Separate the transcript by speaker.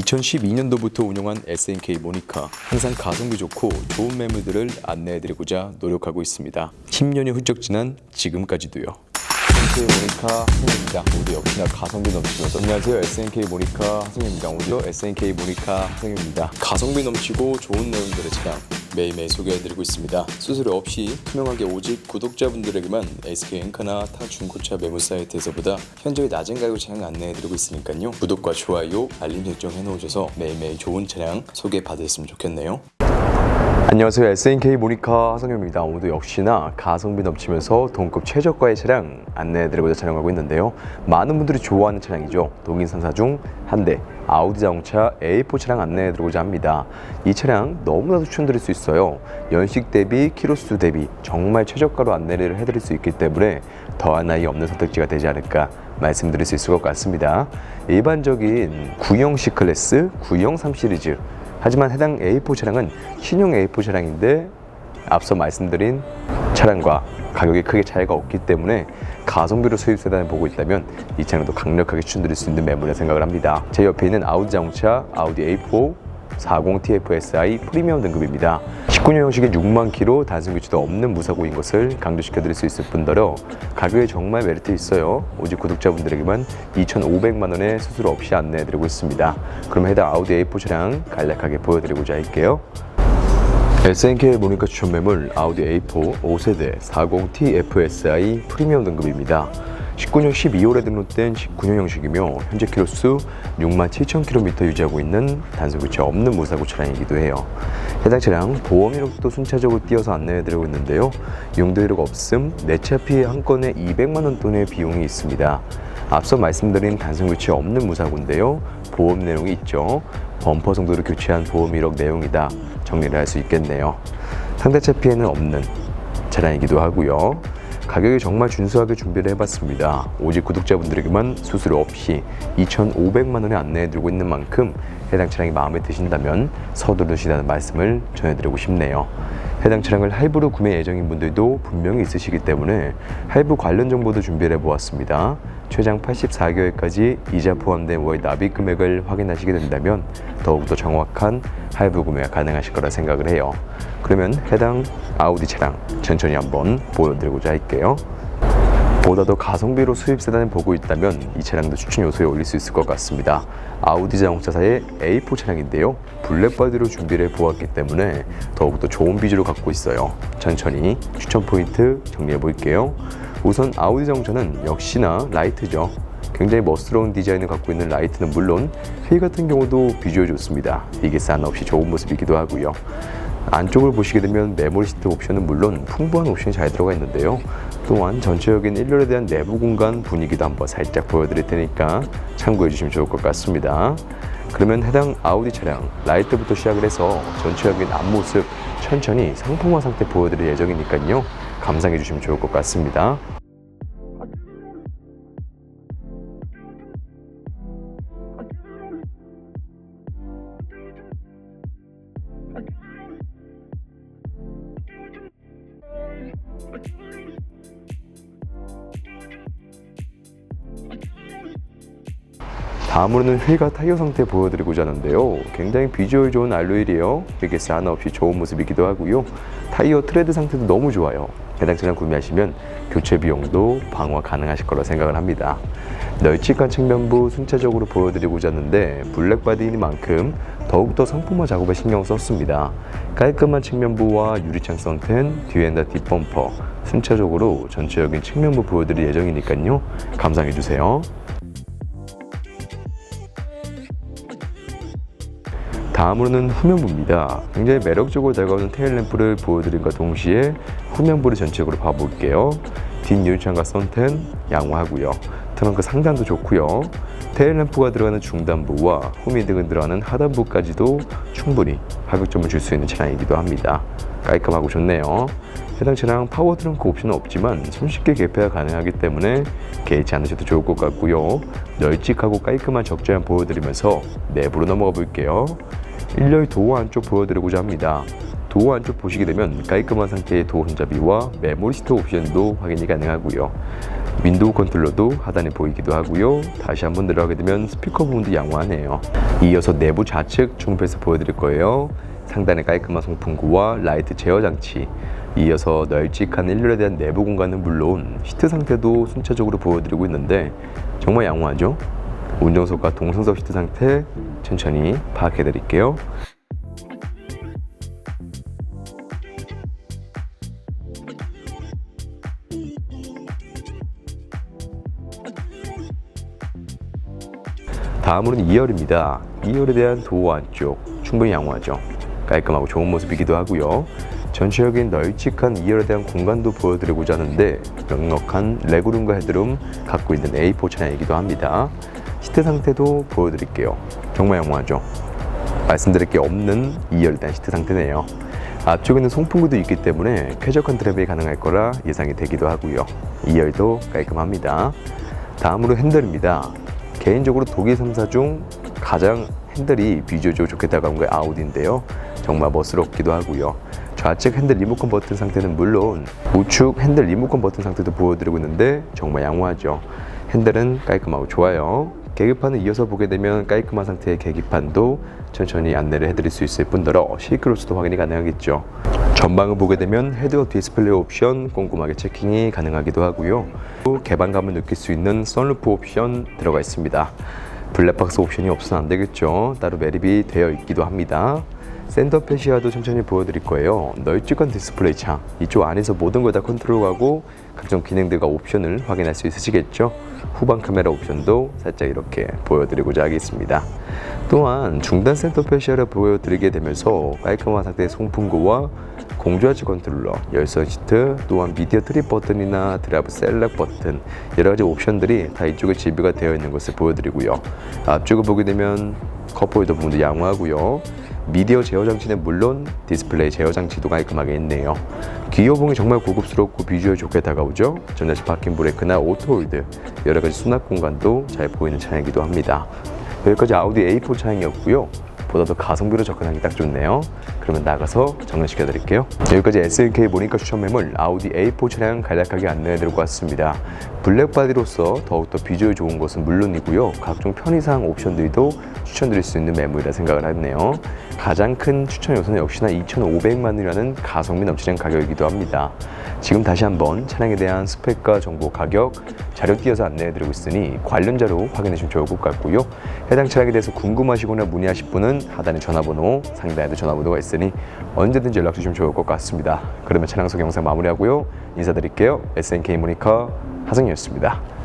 Speaker 1: 2012년도부터 운영한 SNK 모니카 항상 가성비 좋고 좋은 매물들을 안내해드리고자 노력하고 있습니다. 10년이 훌쩍 지난 지금까지도요. SNK 모니카 하승입니다. 모두 역시나 가성비 넘치면서 안녕하세요 SNK 모니카 하승입니다. 오늘 SNK 모니카 하승입니다. 가성비 넘치고 좋은 내용들의 차량 매일매일 소개해드리고 있습니다. 수수료 없이 투명하게 오직 구독자분들에게만 SK 엔카나 타 중고차 매물 사이트에서보다 현저히 낮은 가격 차량 안내해드리고 있으니까요. 구독과 좋아요, 알림 설정 해놓으셔서 매일매일 좋은 차량 소개받으셨으면 좋겠네요. 안녕하세요 SNK 모니카 하성현입니다 오늘도 역시나 가성비 넘치면서 동급 최저가의 차량 안내해드리고자 촬영하고 있는데요 많은 분들이 좋아하는 차량이죠 동인 3사 중 한 대 아우디 자동차 A4 차량 안내해 드리고자 합니다. 이 차량 너무나도 추천드릴 수 있어요. 연식 대비 키로수 대비 정말 최저가로 안내를 해드릴 수 있기 때문에 더한 나위 없는 선택지가 되지 않을까 말씀드릴 수 있을 것 같습니다. 일반적인 구형 C 클래스, 구형 3 시리즈. 하지만 해당 A4 차량은 신형 A4 차량인데 앞서 말씀드린 차량과 가격이 크게 차이가 없기 때문에 가성비로 수입 세단을 보고 있다면 이 차량도 강력하게 추천드릴 수 있는 매물이라 생각을 합니다. 제 옆에 있는 아우디 자동차 아우디 A4 40TFSI 프리미엄 등급입니다. 19년 형식의 6만 킬로 단순 교체도 없는 무사고인 것을 강조시켜 드릴 수 있을 뿐더러 가격에 정말 메리트 있어요. 오직 구독자분들에게만 2,500만 원의 수수료 없이 안내해 드리고 있습니다. 그럼 해당 아우디 A4 차량 간략하게 보여드리고자 할게요. SNK 모니카 추천 매물 아우디 A4 5세대 40TFSI 프리미엄 등급입니다. 19년 12월에 등록된 19년 형식이며 현재 키로수 6만 7천 킬로미터 유지하고 있는 단속 교체 없는 무사고 차량이기도 해요. 해당 차량 보험 이력도 순차적으로 띄어서 안내해드리고 있는데요. 용도 이력 없음, 내차 피해 한 건에 200만 원 돈의 비용이 있습니다. 앞서 말씀드린 단순 교체 없는 무사고인데요. 보험 내용이 있죠. 범퍼 정도를 교체한 보험 이력 내용이다. 정리를 할 수 있겠네요. 상대차 피해는 없는 차량이기도 하고요. 가격이 정말 준수하게 준비를 해봤습니다. 오직 구독자분들에게만 수수료 없이 2,500만 원에 안내해드리고 있는 만큼 해당 차량이 마음에 드신다면 서두르시라는 말씀을 전해드리고 싶네요. 해당 차량을 할부로 구매 예정인 분들도 분명히 있으시기 때문에 할부 관련 정보도 준비를 해보았습니다. 최장 84개월까지 이자 포함된 월 납입 금액을 확인하시게 된다면 더욱더 정확한 할부 구매가 가능하실 거라 생각을 해요. 그러면 해당 아우디 차량 천천히 한번 보여드리고자 할게요. 보다 더 가성비로 수입 세단을 보고 있다면 이 차량도 추천 요소에 올릴 수 있을 것 같습니다. 아우디 자동차사의 A4 차량인데요. 블랙바디로 준비를 해보았기 때문에 더욱더 좋은 비주를 갖고 있어요. 천천히 추천 포인트 정리해 볼게요. 우선 아우디 자동차는 역시나 라이트죠. 굉장히 멋스러운 디자인을 갖고 있는 라이트는 물론 휠 같은 경우도 비주얼 좋습니다. 이게 싼 없이 좋은 모습이기도 하고요. 안쪽을 보시게 되면 메모리 시트 옵션은 물론 풍부한 옵션이 잘 들어가 있는데요. 또한 전체적인 1열에 대한 내부 공간 분위기도 한번 살짝 보여드릴 테니까 참고해 주시면 좋을 것 같습니다. 그러면 해당 아우디 차량 라이트부터 시작을 해서 전체적인 앞모습 천천히 상품화 상태 보여드릴 예정이니까요. 감상해 주시면 좋을 것 같습니다. 다음으로는 휠과 타이어 상태 보여드리고자 하는데요. 굉장히 비주얼 좋은 알로일이에요. 리게스 하나 없이 좋은 모습이기도 하고요. 타이어 트레드 상태도 너무 좋아요. 해당 차량 구매하시면 교체 비용도 방어 가능하실 거라 생각을 합니다. 널찍한 측면부 순차적으로 보여드리고자 하는데 블랙 바디이니만큼 더욱더 상품화 작업에 신경 썼습니다. 깔끔한 측면부와 유리창 선텐, 뒤엔다 뒷범퍼 순차적으로 전체적인 측면부 보여드릴 예정이니까요. 감상해주세요. 다음으로는 후면부입니다. 굉장히 매력적으로 다가오는 테일램프를 보여드린과 동시에 후면부를 전체적으로 봐볼게요. 뒷 유리창과 선텐 양호하고요. 트렁크 상단도 좋고요. 테일 램프가 들어가는 중단부와 후미 등은 들어가는 하단부까지도 충분히 가격점을 줄 수 있는 차량이기도 합니다. 깔끔하고 좋네요. 해당 차량 파워 트렁크 옵션은 없지만 손쉽게 개폐가 가능하기 때문에 개의치 않으셔도 좋을 것 같고요. 널찍하고 깔끔한 적재함 보여드리면서 내부로 넘어가 볼게요. 1열 도어 안쪽 보여드리고자 합니다. 도어 안쪽 보시게 되면 깔끔한 상태의 도어 손잡이와 메모리 시트 옵션도 확인이 가능하고요. 윈도우 컨트롤러도 하단에 보이기도 하고요. 다시 한번 들어가게 되면 스피커 부분도 양호하네요. 이어서 내부 좌측 중부에서 보여드릴 거예요. 상단에 깔끔한 송풍구와 라이트 제어 장치, 이어서 널찍한 1열에 대한 내부 공간은 물론 시트 상태도 순차적으로 보여드리고 있는데 정말 양호하죠? 운전석과 동승석 시트 상태 천천히 파악해 드릴게요. 다음으로는 2열입니다. 2열에 대한 도어 안쪽 충분히 양호하죠. 깔끔하고 좋은 모습이기도 하고요. 전체적인 널찍한 2열에 대한 공간도 보여드리고자 하는데 넉넉한 레그룸과 헤드룸 갖고 있는 A4 차량이기도 합니다. 시트 상태도 보여드릴게요. 정말 양호하죠. 말씀드릴 게 없는 2열에 대한 시트 상태네요. 앞쪽에는 송풍구도 있기 때문에 쾌적한 트래블이 가능할 거라 예상이 되기도 하고요. 2열도 깔끔합니다. 다음으로 핸들입니다. 개인적으로 독일 3사 중 가장 핸들이 비주얼적으로 좋게 다가온 게 아우디인데요. 정말 멋스럽기도 하고요. 좌측 핸들 리모컨 버튼 상태는 물론 우측 핸들 리모컨 버튼 상태도 보여드리고 있는데 정말 양호하죠. 핸들은 깔끔하고 좋아요. 계기판을 이어서 보게 되면 깔끔한 상태의 계기판도 천천히 안내를 해드릴 수 있을 뿐더러 시크로스도 확인이 가능하겠죠. 전방을 보게 되면 헤드업 디스플레이 옵션 꼼꼼하게 체킹이 가능하기도 하고요. 또 개방감을 느낄 수 있는 선루프 옵션 들어가 있습니다. 블랙박스 옵션이 없으면 안 되겠죠. 따로 매립이 되어 있기도 합니다. 센터 패시아도 천천히 보여드릴 거예요. 널찍한 디스플레이 창. 이쪽 안에서 모든 걸 다 컨트롤하고 각종 기능들과 옵션을 확인할 수 있으시겠죠. 후방 카메라 옵션도 살짝 이렇게 보여드리고자 하겠습니다. 또한 중단 센터 패시아를 보여드리게 되면서 깔끔한 상태의 송풍구와 공조하지 컨트롤러, 열선 시트, 또한 미디어 트립 버튼이나 드라이브 셀렉 버튼 여러 가지 옵션들이 다 이쪽에 지비가 되어 있는 것을 보여드리고요. 앞쪽을 보게 되면 컵홀더 부분도 양호하고요. 미디어 제어 장치는 물론 디스플레이 제어 장치도 깔끔하게 있네요. 기어봉이 정말 고급스럽고 비주얼 좋게 다가오죠. 전자식 파킹 브레이크나 오토홀드 여러 가지 수납 공간도 잘 보이는 차량이기도 합니다. 여기까지 아우디 A4 차량이었고요. 보다 더 가성비로 접근하기 딱 좋네요. 그러면 나가서 정리시켜 드릴게요. 여기까지 SNK 모니카 추천 매물 아우디 A4 차량 간략하게 안내해 드리고 왔습니다. 블랙바디로서 더욱더 비주얼 좋은 것은 물론이고요. 각종 편의상 옵션들도 추천드릴 수 있는 매물이라 생각을 했네요. 가장 큰 추천 요소는 역시나 2,500만 원이라는 가성비 넘치는 가격이기도 합니다. 지금 다시 한번 차량에 대한 스펙과 정보 가격 자료 띄어서 안내해 드리고 있으니 관련 자료 확인해 주시면 좋을 것 같고요. 해당 차량에 대해서 궁금하시거나 문의하실 분은 하단에 전화번호, 상단에도 전화번호가 있으니 언제든지 연락 주시면 좋을 것 같습니다. 그러면 차량 소개 영상 마무리하고요. 인사드릴게요. SNK 모니카 하승이었습니다.